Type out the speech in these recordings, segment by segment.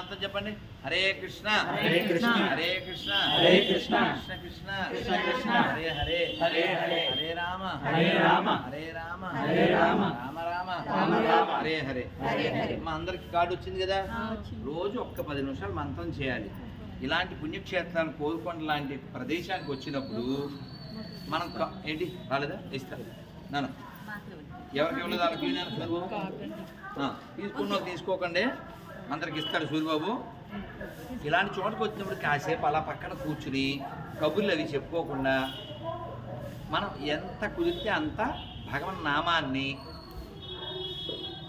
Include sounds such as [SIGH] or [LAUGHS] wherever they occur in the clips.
మంత్రం చెప్పండి. హరే కృష్ణ. హరే కృష్ణ. హరే కృష్ణ. హరే కృష్ణ. కృష్ణ కృష్ణ. కృష్ణ కృష్ణ. హరే హరే. హరే హరే. హరే రామ. హరే రామ. హరే రామ. హరే రామ. రామ రామ. రామ రామ. హరే హరే. మా అందరికి కార్డు వచ్చింది కదా? రోజు ఒక్క పది నిమిషాలు మంత్రం చేయాలి. ఇలాంటి పుణ్యక్షేత్రాలు కోరుకొండ లాంటి ప్రదేశానికి వచ్చినప్పుడు మనం ఏంటి? రాలేదా? ఇస్తా నాన్న. ఎవరికి ఇవ్వలేదు వాళ్ళకి? ఆ, తీసుకున్న తీసుకోకండి. అందరికి ఇస్తాడు సూర్యబాబు ఇలాంటి చోటకు వచ్చినప్పుడు కాసేపు అలా పక్కన కూర్చుని కబుర్లు అవి చెప్పుకోకుండా మనం ఎంత కుదిరితే అంత భగవన్ నామాన్ని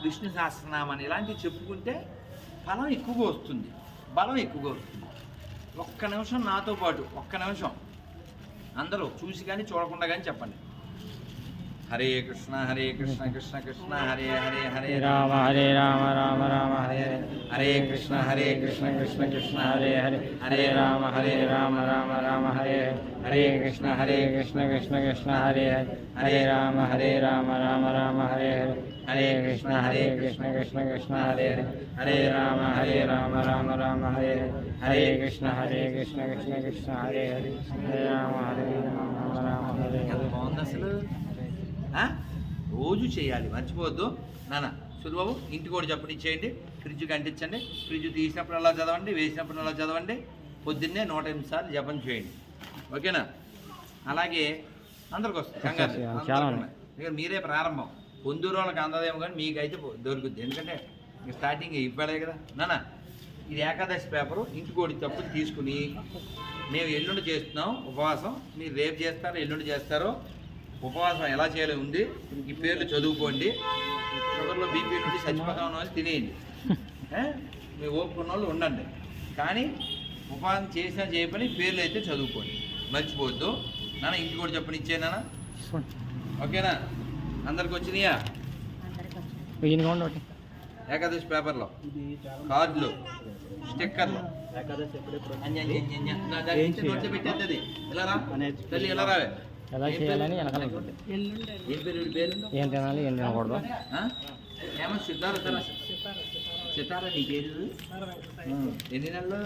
విష్ణు సహస్రనామాన్ని ఇలాంటివి చెప్పుకుంటే ఫలం ఎక్కువగా వస్తుంది. బలం ఎక్కువగా వస్తుంది. ఒక్క నిమిషం నాతో పాటు ఒక్క నిమిషం. అందరూ చూసి కానీ చూడకుండా కానీ చెప్పండి. హరే కృష్ణ హరే కృష్ణ కృష్ణ కృష్ణ హరే హరే హరే హరే రామ హరే రామ రామ రామ హరే హరే హరే కృష్ణ హరే కృష్ణ కృష్ణ కృష్ణ హరే హరే హరే రామ హరే రామ రామ రామ హరే హరే. కృష్ణ హరే కృష్ణ కృష్ణ కృష్ణ హరే హరే. హరే రామ హరే రామ రామ రామ హరే హరే. హరే కృష్ణ హరే కృష్ణ కృష్ణ కృష్ణ హరే హరే. హరే రామ హరే రామ రామ రామ హరే హరే. కృష్ణ హరే కృష్ణ కృష్ణ కృష్ణ హరే హరే. హరే రామ హరే రామ రామ హరే బాగుంది అసలు? రోజు చేయాలి మర్చిపోవద్దు. నానా సులుబాబు ఇంటికి కూడా చెప్పని ఇచ్చేయండి. ఫ్రిడ్జ్ కంటించండి. ఫ్రిడ్జ్ తీసినప్పుడు అలా చదవండి వేసినప్పుడు అలా చదవండి. పొద్దున్నే నూట ఎనిమిది సార్లు జపం చేయండి. ఓకేనా? అలాగే అందరికి వస్తుంది. కంగారు మీరే ప్రారంభం. పొందూరు వాళ్ళకి అందదేమో కానీ మీకైతే దొరుకుద్ది. ఎందుకంటే స్టార్టింగ్ ఇవ్వలే కదా. నాన్న ఇది ఏకాదశి పేపరు. ఇంటికోడి తప్పులు తీసుకుని మేము ఎల్లుండి చేస్తున్నాం. ఉపవాసం. మీరు రేపు చేస్తారో ఎల్లుండి చేస్తారో ఉపవాసం ఎలా చేయాలో ఉంది. ఈ పేర్లు చదువుకోండి. షుగర్లో బీపీ నుండి చచ్చిపోతాం అన్న వాళ్ళు తినేయండి? [LAUGHS] మీ ఓపుకున్న వాళ్ళు ఉండండి. కానీ ఉపవాసం చేసినా చేయపని పేర్లు అయితే చదువుకోండి. మర్చిపోవద్దు. నాన్న ఇంటికి కూడా చెప్పని ఇచ్చేనా ఓకేనా? అందరికి వచ్చినాయా? ఏకాదశి పేపర్లో. కార్డులు. స్టిక్కర్లు. పెట్టేది ఇలా రా? తల్లి ఇలా రావే? ఎలా చేయాలని? వెనకాల ఉంటుంది ఏం తినాలి ఏం తినకూడదు సితారా నీ పేరు. ఎన్ని నెలలు.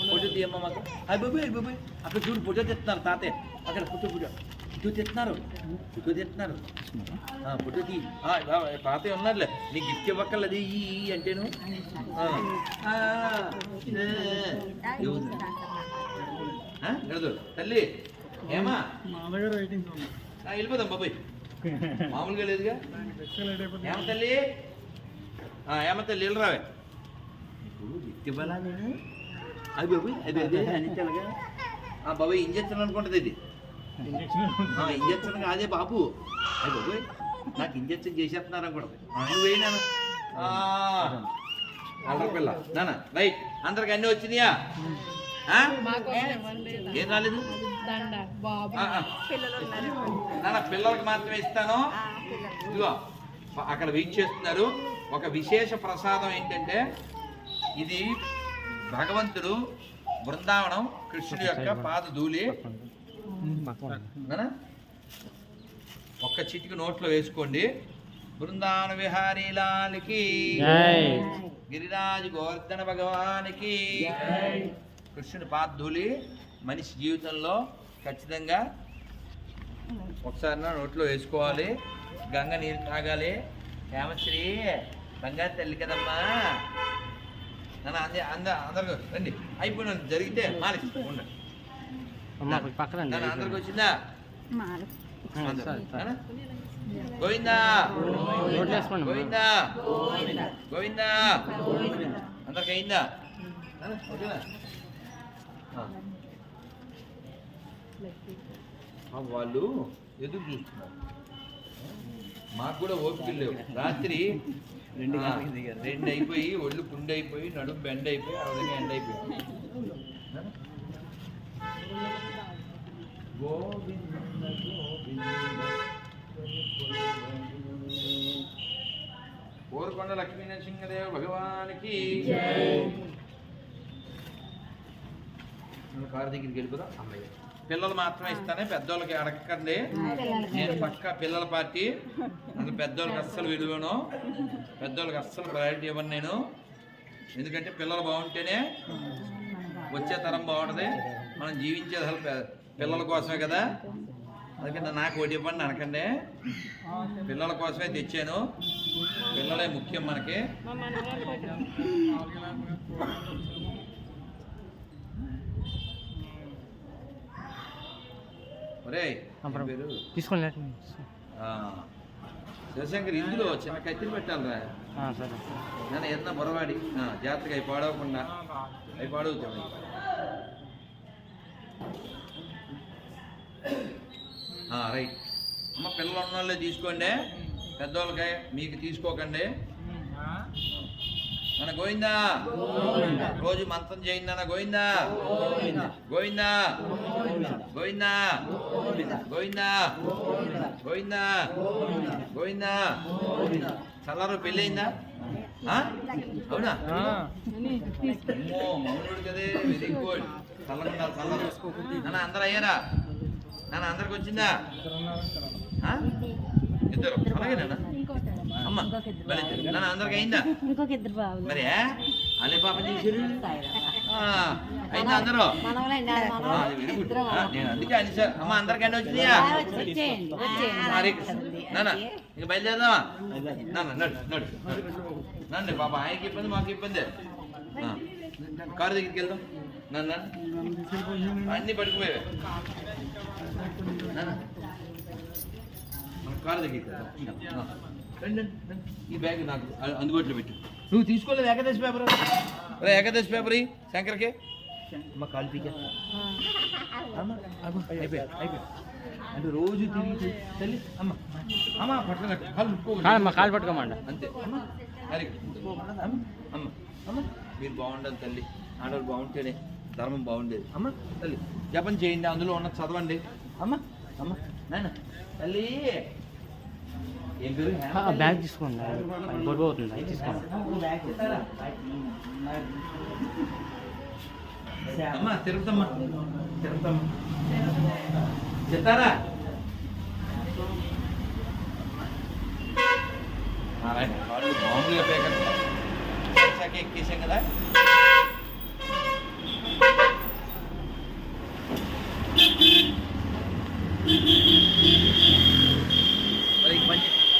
ఫోటో తీయమ్మ మాకు అయ్య బాబు అయ్య బాబు అక్కడ చూడు ఫోటో తెస్తున్నారు తాతే అక్కడ ఫోటో ఫోటో ఫోటో తెస్తున్నారు ఫోటో తెస్తున్నారు ఫోటో తీ తాతయ్య ఉన్నారులే నీ గిఫ్ట్ ఇవ్వక్కర్లేదు ఈ అంటేను ఆ. ఆ, ఏమా? వెళ్ళిపోదాం బాబాయ్. [LAUGHS] మామూలుగా లేదుగా. ఏమ తల్లి? ఆ, ఏమ తల్లి వెళ్ళి రావే గిఫ్ట్ ఇవ్వాలా నేను అది బాబాయ్ అది అదే అని తెలగా. ఆ బాబాయ్ ఇంజక్షన్ అనుకుంటుంది ఇది. ఇంజక్షన్ కాదే బాబు. అది బాబాయ్ నాకు ఇంజక్షన్ చేసేస్తున్నారు అనుకుంటుంది. నువ్వు వేయినాను అల్లరి పిల్ల నాన్న రైట్. అందరికి అన్నీ వచ్చినాయా? ఆ? ఏం రాలేదు. నాన్న పిల్లలకి మాత్రమే ఇస్తాను. ఇదిగో అక్కడ వెయిట్ చేస్తున్నారు. ఒక విశేష ప్రసాదం ఏంటంటే ఇది భగవంతుడు బృందావనం కృష్ణుడి యొక్క పాద ధూళి నాన్న? ఒక్క చిటికి నోట్లో వేసుకోండి. బృందావన విహారీ లాల్కి జై. గిరిరాజ్ గోవర్ధన భగవానికి కృష్ణుడి పాదధూళి మనిషి జీవితంలో ఖచ్చితంగా ఒకసారి నా నోట్లో వేసుకోవాలి. గంగ నీరు తాగాలి. హేమశ్రీ బంగారు తల్లి కదమ్మా. నన్ను అంద అంద అందరు రండి. అయిపోయిన జరిగితే మాలి ఉండండి అమ్మ పక్కన నన్ను అందరికి వచ్చిందా? గోవిందా. గోవిందా? గోవిందా. అందరికి అయిందా? ఓకేనా? వాళ్ళు ఎదురు చూస్తున్నారు. మాకు కూడా ఓపిక లేవు. రాత్రి ఆ, రెండు అయిపోయి ఒళ్ళు పుండు అయిపోయి నడుము బెండ్ అయిపోయి ఆ విధంగా ఎండ్ అయిపోయి గోవింద కోరుకొండ లక్ష్మీ నరసింహదేవ భగవానికి కారు దగ్గరికి వెళ్ళిపోదాం అమ్మాయి పిల్లలు మాత్రమే ఇస్తానే పెద్దోళ్ళకి అడగకండి. నేను పక్క పిల్లల పార్టీ. అందుకు పెద్దోళ్ళకి అస్సలు విలువను. పెద్దోళ్ళకి అస్సలు ప్రయారిటీ ఇవ్వను నేను. ఎందుకంటే పిల్లలు బాగుంటేనే వచ్చే తరం బాగుంటుంది. మనం జీవించేది అసలు పిల్లల కోసమే కదా. అందుకని నాకు ఒకటి ఇవ్వండి అనకండి. పిల్లల కోసమే తెచ్చాను. పిల్లలే ముఖ్యం మనకి ఒరేయ్ నీ పేరు తీసుకోండి శివశంకర్ ఇందులో చిన్న కత్తిరి పెట్టాలిరా. నేను ఏదన్నా బొరవాడి జాగ్రత్తగా అవి పాడవకుండా. అవి పాడవుతాయి రైట్. అమ్మ పిల్లలు ఉన్న వాళ్ళే తీసుకోండి. పెద్దవాళ్ళకి మీకు తీసుకోకండి. మన గోవిందా? రోజు మంత్రం చేయండి అన్న గోవిందా? గోవిందా. గోవిందా? గోవిందా. గోవిందా? గోవిందా. చల్లారు పెళ్ళయిందా ఆ? అవునా? మౌనుడు కదే. వెరీ గుడ్ చల్లగా ఉండాలి చల్లగా నాన్న అందరు అయ్యారా? నాన్న అందరికి వచ్చిందా? ఇద్దరు అలాగే అందరికి అయిందా ఇంకొక ఇద్దరు బాబులు మరి అలే పాప చేశారు? ఆ, అయిందా అందరూ? నేను అందుకే అని సార్. అమ్మ అందరికీ వచ్చినాయా? హరే నాన్న ఇక బయలుదేరదామా? నాన్న నడు నడు నన్ను పాప ఆయనకి ఇబ్బంది మాకు ఇబ్బంది. కారు దగ్గరికి వెళ్దాం. నన్ను అన్ని నాన్న మన కారు దగ్గరికి వెళ్దాం. ఈ బ్యాగ్ నాకు అందుబాటులో పెట్టు. నువ్వు తీసుకోలేదు ఏకాదశి పేపర్? రే ఏకాదశి పేపర్ ఇయ్యి, శంకర్కి. అమ్మ కాలు పీకే. అమ్మ అమ్మ అయిపోయా అయిపోయా. అంటే రోజు తిరిగి తల్లి అమ్మ అమ్మ పట్ల కట్టు. కాలు పట్టుకోమండ అంతే. అమ్మ అది అమ్మ అమ్మ అమ్మ. మీరు బాగుండాలి తల్లి. ఆడవాళ్ళు బాగుంటేనే ధర్మం బాగుండేది. అమ్మ తల్లి. జపం చేయండి అందులో ఉన్న చదవండి. అమ్మ అమ్మ నాయన. తల్లి బ్యాగ్ తీసుకోండి. బరువు అవుతుంది అది తీసుకోండి. అమ్మ తిరుగుతమ్మా తిరుగుతమ్మా చెప్తారా? పేక ఎక్కేసాం కదా.